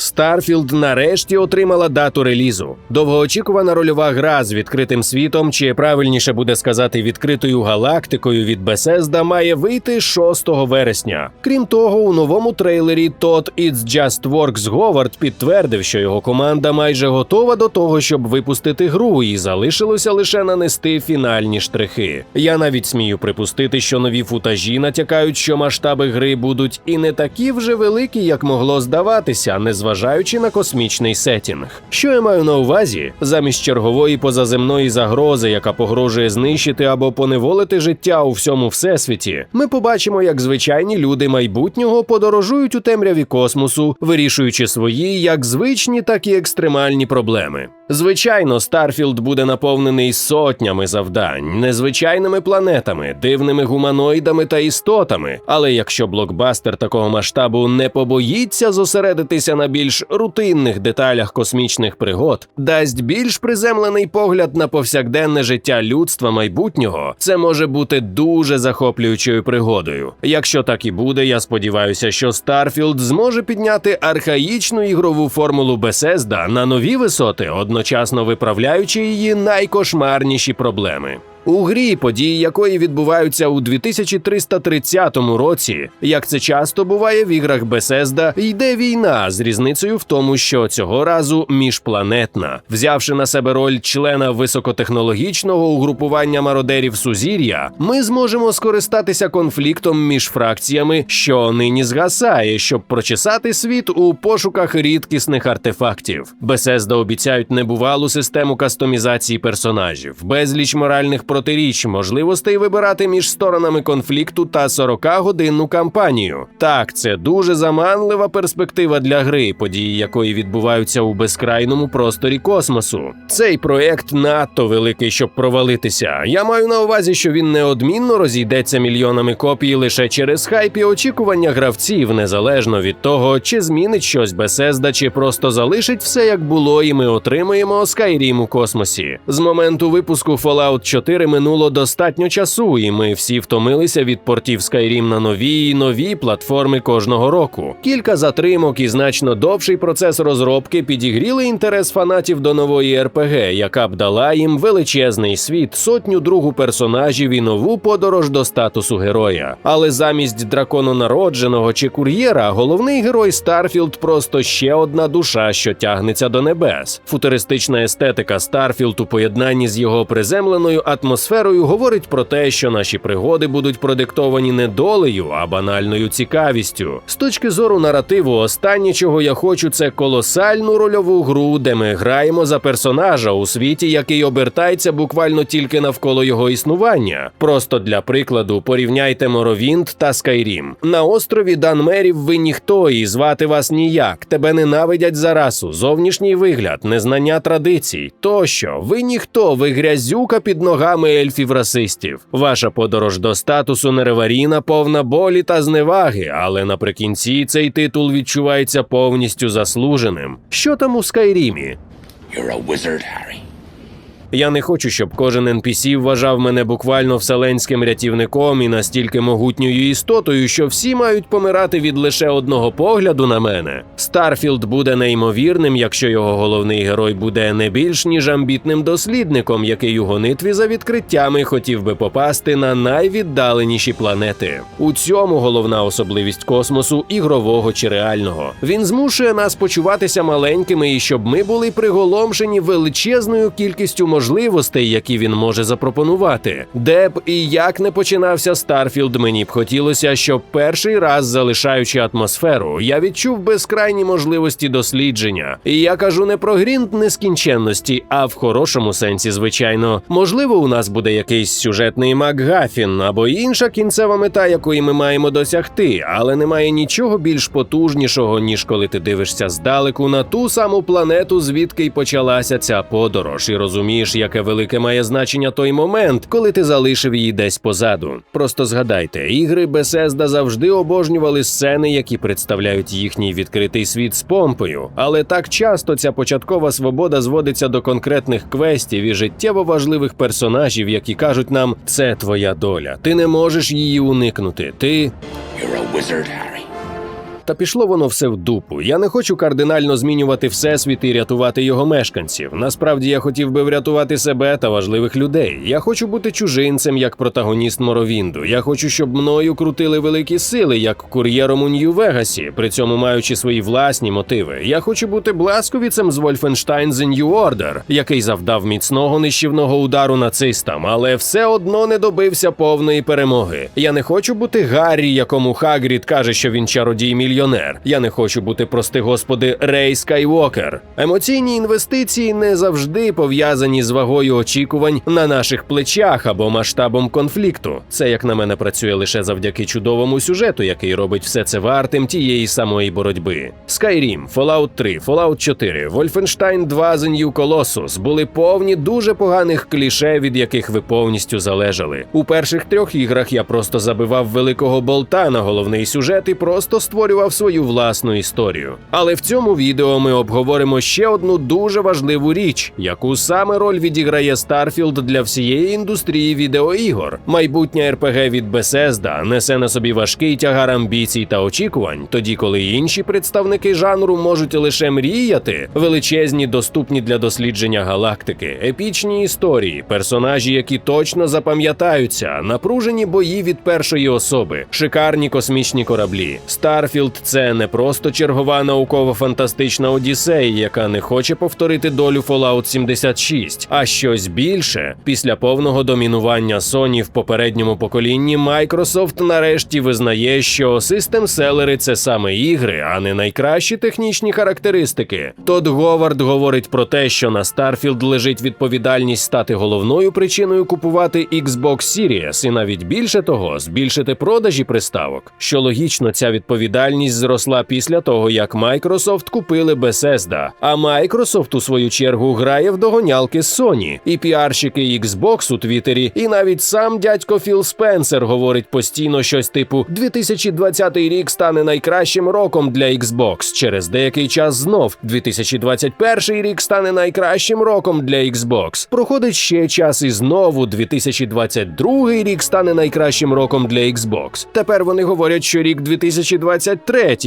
Starfield нарешті отримала дату релізу. Довгоочікувана рольова гра з відкритим світом, чи правильніше буде сказати, відкритою галактикою від Bethesda має вийти 6 вересня. Крім того, у новому трейлері Todd It's Just Works Говард підтвердив, що його команда майже готова до того, щоб випустити гру, і залишилося лише нанести фінальні штрихи. Я навіть смію припустити, що нові футажі натякають, що масштаби гри будуть і не такі вже великі, як могло здаватися, незважаючи на космічний сетінг. Що я маю на увазі? Замість чергової позаземної загрози, яка погрожує знищити або поневолити життя у всьому всесвіті, ми побачимо, як звичайні люди майбутнього подорожують у темряві космосу, вирішуючи свої як звичні, так і екстремальні проблеми. Звичайно, Старфілд буде наповнений сотнями завдань, незвичайними планетами, дивними гуманоїдами та істотами. Але якщо блокбастер такого масштабу не побоїться зосередитися на більш рутинних деталях космічних пригод, дасть більш приземлений погляд на повсякденне життя людства майбутнього, це може бути дуже захоплюючою пригодою. Якщо так і буде, я сподіваюся, що Старфілд зможе підняти архаїчну ігрову формулу Bethesda на нові висоти, одночасно виправляючи її найкошмарніші проблеми. У грі, події якої відбуваються у 2330 році, як це часто буває в іграх Bethesda, йде війна з різницею в тому, що цього разу міжпланетна. Взявши на себе роль члена високотехнологічного угрупування мародерів Сузір'я, ми зможемо скористатися конфліктом між фракціями, що нині згасає, щоб прочесати світ у пошуках рідкісних артефактів. Bethesda обіцяють небувалу систему кастомізації персонажів, безліч моральних протиріч, можливостей вибирати між сторонами конфлікту та 40-годинну кампанію. Так, це дуже заманлива перспектива для гри, події якої відбуваються у безкрайному просторі космосу. Цей проект надто великий, щоб провалитися. Я маю на увазі, що він неодмінно розійдеться мільйонами копій лише через хайп і очікування гравців, незалежно від того, чи змінить щось Bethesda, чи просто залишить все як було, і ми отримаємо Skyrim у космосі. З моменту випуску Fallout 4 минуло достатньо часу, і ми всі втомилися від портів Skyrim на нові і нові платформи кожного року. Кілька затримок і значно довший процес розробки підігріли інтерес фанатів до нової РПГ, яка б дала їм величезний світ, сотню другу персонажів і нову подорож до статусу героя. Але замість дракононародженого чи кур'єра, головний герой Старфілд просто ще одна душа, що тягнеться до небес. Футуристична естетика Старфілд у поєднанні з його приземленою атмосферою говорить про те, що наші пригоди будуть продиктовані не долею, а банальною цікавістю. З точки зору наративу, останнє, чого я хочу, це колосальну рольову гру, де ми граємо за персонажа у світі, який обертається буквально тільки навколо його існування. Просто для прикладу порівняйте Моровінт та Скайрім. На острові Данмерів ви ніхто і звати вас ніяк. Тебе ненавидять за расу, зовнішній вигляд, незнання традицій. Тощо, ви ніхто, ви грязюка під ногами ельфів расистів. Ваша подорож до статусу Нереваріна повна болі та зневаги, але наприкінці цей титул відчувається повністю заслуженим. Що там у Скайрімі? You're a wizard, Harry. Я не хочу, щоб кожен NPC вважав мене буквально вселенським рятівником і настільки могутньою істотою, що всі мають помирати від лише одного погляду на мене. Старфілд буде неймовірним, якщо його головний герой буде не більш ніж амбітним дослідником, який у гонитві за відкриттями хотів би попасти на найвіддаленіші планети. У цьому головна особливість космосу, ігрового чи реального. Він змушує нас почуватися маленькими і щоб ми були приголомшені величезною кількістю можливостей, які він може запропонувати. Де б і як не починався Старфілд, мені б хотілося, щоб перший раз, залишаючи атмосферу, я відчув безкрайні можливості дослідження. І я кажу не про грінт нескінченності, а в хорошому сенсі, звичайно. Можливо, у нас буде якийсь сюжетний Макгафін або інша кінцева мета, якої ми маємо досягти, але немає нічого більш потужнішого, ніж коли ти дивишся здалеку на ту саму планету, звідки й почалася ця подорож, і розумієш, яке велике має значення той момент, коли ти залишив її десь позаду. Просто згадайте, ігри Bethesda завжди обожнювали сцени, які представляють їхній відкритий світ з помпою. Але так часто ця початкова свобода зводиться до конкретних квестів і життєво важливих персонажів, які кажуть нам, це твоя доля. Ти не можеш її уникнути. Ти You're a wizard, Harry. Та пішло воно все в дупу. Я не хочу кардинально змінювати всесвіт і рятувати його мешканців. Насправді я хотів би врятувати себе та важливих людей. Я хочу бути чужинцем як протагоніст Моровінду. Я хочу, щоб мною крутили великі сили, як кур'єром у Нью-Вегасі, при цьому маючи свої власні мотиви. Я хочу бути бласковіцем з Вольфенштайн The New Order, який завдав міцного нищівного удару нацистам, але все одно не добився повної перемоги. Я не хочу бути Гаррі, якому Хагрід каже, що він чародій мільйонер. Я не хочу бути, прости господи, Рей Скайвокер. Емоційні інвестиції не завжди пов'язані з вагою очікувань на наших плечах або масштабом конфлікту. Це, як на мене, працює лише завдяки чудовому сюжету, який робить все це вартим тієї самої боротьби. Skyrim, Fallout 3, Fallout 4, Wolfenstein 2 The New Colossus були повні дуже поганих кліше, від яких ви повністю залежали. У перших трьох іграх я просто забивав великого болта на головний сюжет і просто створював свою власну історію. Але в цьому відео ми обговоримо ще одну дуже важливу річ, яку саме роль відіграє Starfield для всієї індустрії відеоігор. Майбутнє РПГ від Bethesda несе на собі важкий тягар амбіцій та очікувань, тоді коли інші представники жанру можуть лише мріяти, величезні, доступні для дослідження галактики, епічні історії, персонажі, які точно запам'ятаються, напружені бої від першої особи, шикарні космічні кораблі. Starfield – це не просто чергова науково-фантастична одіссея, яка не хоче повторити долю Fallout 76, а щось більше. Після повного домінування Sony в попередньому поколінні Microsoft нарешті визнає, що систем-селери – це саме ігри, а не найкращі технічні характеристики. Тодд Говард говорить про те, що на Starfield лежить відповідальність стати головною причиною купувати Xbox Series, і навіть більше того, збільшити продажі приставок. Що логічно, ця відповідальність зросла після того, як Microsoft купили Bethesda, а Microsoft у свою чергу грає в догонялки з Sony. І піарщики Xbox у Твіттері, і навіть сам дядько Філ Спенсер говорить постійно щось типу: 2020 рік стане найкращим роком для Xbox. Через деякий час знов 2021 рік стане найкращим роком для Xbox. Проходить ще час і знову 2022 рік стане найкращим роком для Xbox. Тепер вони говорять, що рік 2023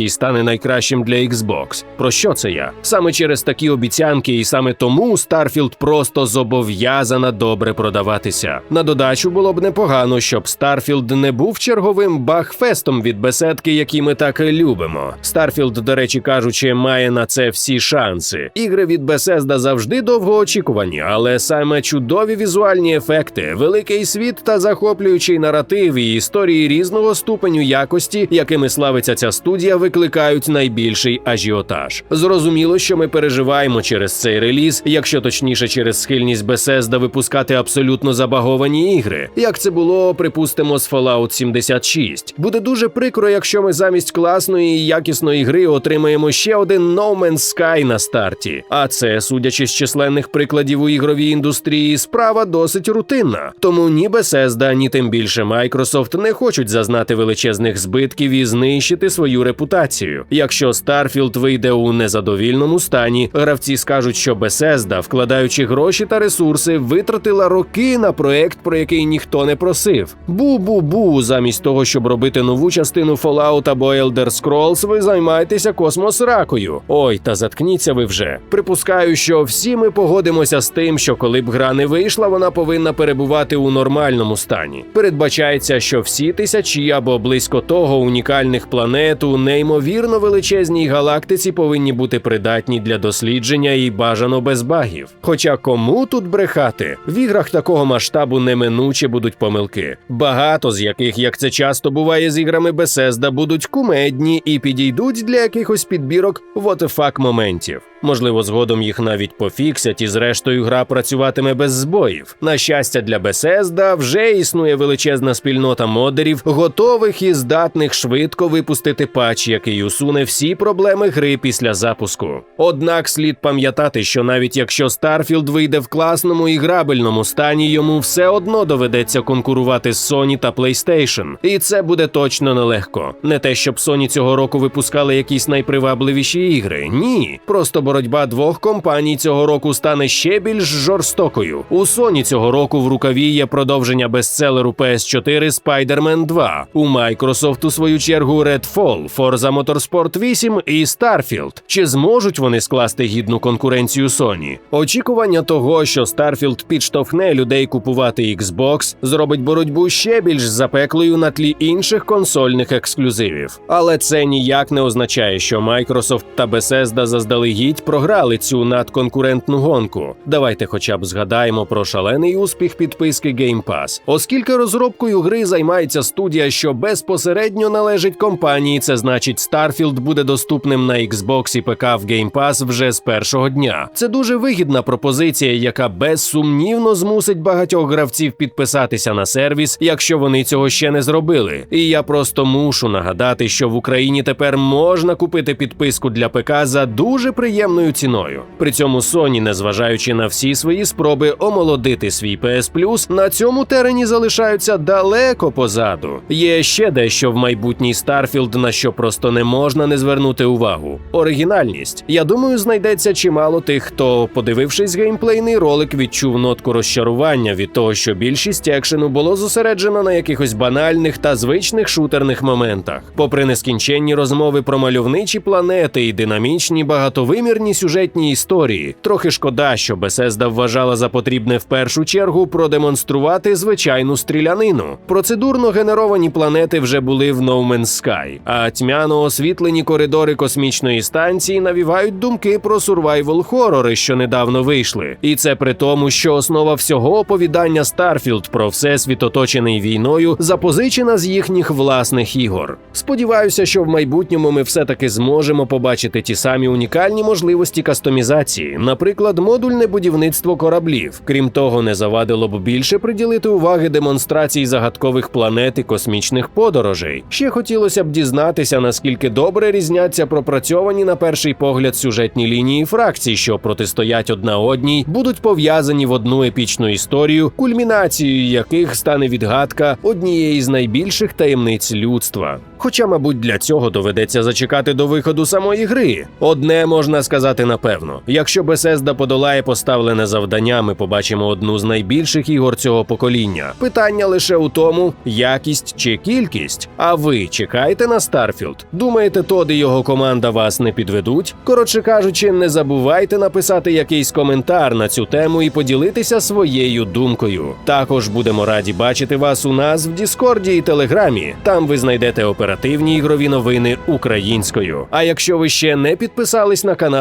стане найкращим для Xbox. Про що це я? Саме через такі обіцянки, і саме тому Starfield просто зобов'язана добре продаватися. На додачу було б непогано, щоб Starfield не був черговим багфестом від беседки, які ми так і любимо. Starfield, до речі, кажучи, має на це всі шанси. Ігри від Bethesda завжди довгоочікувані, але саме чудові візуальні ефекти, великий світ та захоплюючий наратив і історії різного ступеню якості, якими славиться ця студія, викликають найбільший ажіотаж. Зрозуміло, що ми переживаємо через цей реліз, якщо точніше через схильність Bethesda випускати абсолютно забаговані ігри, як це було, припустимо, з Fallout 76. Буде дуже прикро, якщо ми замість класної і якісної гри отримаємо ще один No Man's Sky на старті. А це, судячи з численних прикладів у ігровій індустрії, справа досить рутинна. Тому ні Bethesda, ні тим більше Microsoft не хочуть зазнати величезних збитків і знищити свою репутацію. Якщо Starfield вийде у незадовільному стані, гравці скажуть, що Bethesda, вкладаючи гроші та ресурси, витратила роки на проект, про який ніхто не просив. Бу-бу-бу, замість того, щоб робити нову частину Fallout або Elder Scrolls, ви займаєтеся космос-ракою. Ой, та заткніться ви вже. Припускаю, що всі ми погодимося з тим, що коли б гра не вийшла, вона повинна перебувати у нормальному стані. Передбачається, що всі тисячі або близько того унікальних планет у неймовірно величезній галактиці повинні бути придатні для дослідження і бажано без багів. Хоча кому тут брехати? В іграх такого масштабу неминуче будуть помилки. Багато з яких, як це часто буває з іграми Бесезда, будуть кумедні і підійдуть для якихось підбірок the fuck моментів. Можливо, згодом їх навіть пофіксять, і зрештою гра працюватиме без збоїв. На щастя, для Bethesda вже існує величезна спільнота модерів, готових і здатних швидко випустити патч, який усуне всі проблеми гри після запуску. Однак слід пам'ятати, що навіть якщо Starfield вийде в класному і грабельному стані, йому все одно доведеться конкурувати з Sony та PlayStation. І це буде точно нелегко. Не те, щоб Sony цього року випускали якісь найпривабливіші ігри. Ні, просто боротьба двох компаній цього року стане ще більш жорстокою. У Sony цього року в рукаві є продовження бестселеру PS4 Spider-Man 2. У Microsoft, у свою чергу, Redfall, Forza Motorsport 8 і Starfield. Чи зможуть вони скласти гідну конкуренцію Sony? Очікування того, що Starfield підштовхне людей купувати Xbox, зробить боротьбу ще більш запеклою на тлі інших консольних ексклюзивів. Але це ніяк не означає, що Microsoft та Bethesda заздалегідь програли цю надконкурентну гонку. Давайте хоча б згадаємо про шалений успіх підписки Game Pass. Оскільки розробкою гри займається студія, що безпосередньо належить компанії, це значить Starfield буде доступним на Xbox і ПК в Game Pass вже з першого дня. Це дуже вигідна пропозиція, яка безсумнівно змусить багатьох гравців підписатися на сервіс, якщо вони цього ще не зробили. І я просто мушу нагадати, що в Україні тепер можна купити підписку для ПК за дуже приємною ціною. При цьому Sony, незважаючи на всі свої спроби омолодити свій PS Plus, на цьому терені залишаються далеко позаду. Є ще дещо в майбутній Starfield, на що просто не можна не звернути увагу. Оригінальність. Я думаю, знайдеться чимало тих, хто, подивившись геймплейний ролик, відчув нотку розчарування від того, що більшість екшену було зосереджено на якихось банальних та звичних шутерних моментах. Попри нескінченні розмови про мальовничі планети і динамічні багатовимірні сюжетні історії, трохи шкода, що Bethesda вважала за потрібне в першу чергу продемонструвати звичайну стрілянину. Процедурно генеровані планети вже були в No Man's Sky, а тьмяно освітлені коридори космічної станції навівають думки про сурвайвал хорори, що недавно вийшли. І це при тому, що основа всього оповідання Starfield про всесвіт, оточений війною, запозичена з їхніх власних ігор. Сподіваюся, що в майбутньому ми все-таки зможемо побачити ті самі унікальні можливості кастомізації, наприклад, модульне будівництво кораблів. Крім того, не завадило б більше приділити уваги демонстрації загадкових планет і космічних подорожей. Ще хотілося б дізнатися, наскільки добре різняться пропрацьовані на перший погляд сюжетні лінії фракцій, що протистоять одна одній, будуть пов'язані в одну епічну історію, кульмінацією яких стане відгадка однієї з найбільших таємниць людства. Хоча, мабуть, для цього доведеться зачекати до виходу самої гри. Одне можна сказати напевно: якщо Bethesda подолає поставлене завдання, ми побачимо одну з найбільших ігор цього покоління. Питання лише у тому, якість чи кількість. А ви чекаєте на Starfield? Думаєте, Тод його команда вас не підведуть? Коротше кажучи, не забувайте написати якийсь коментар на цю тему і поділитися своєю думкою. Також будемо раді бачити вас у нас в Діскорді і Телеграмі. Там ви знайдете оперативні ігрові новини українською. А якщо ви ще не підписались на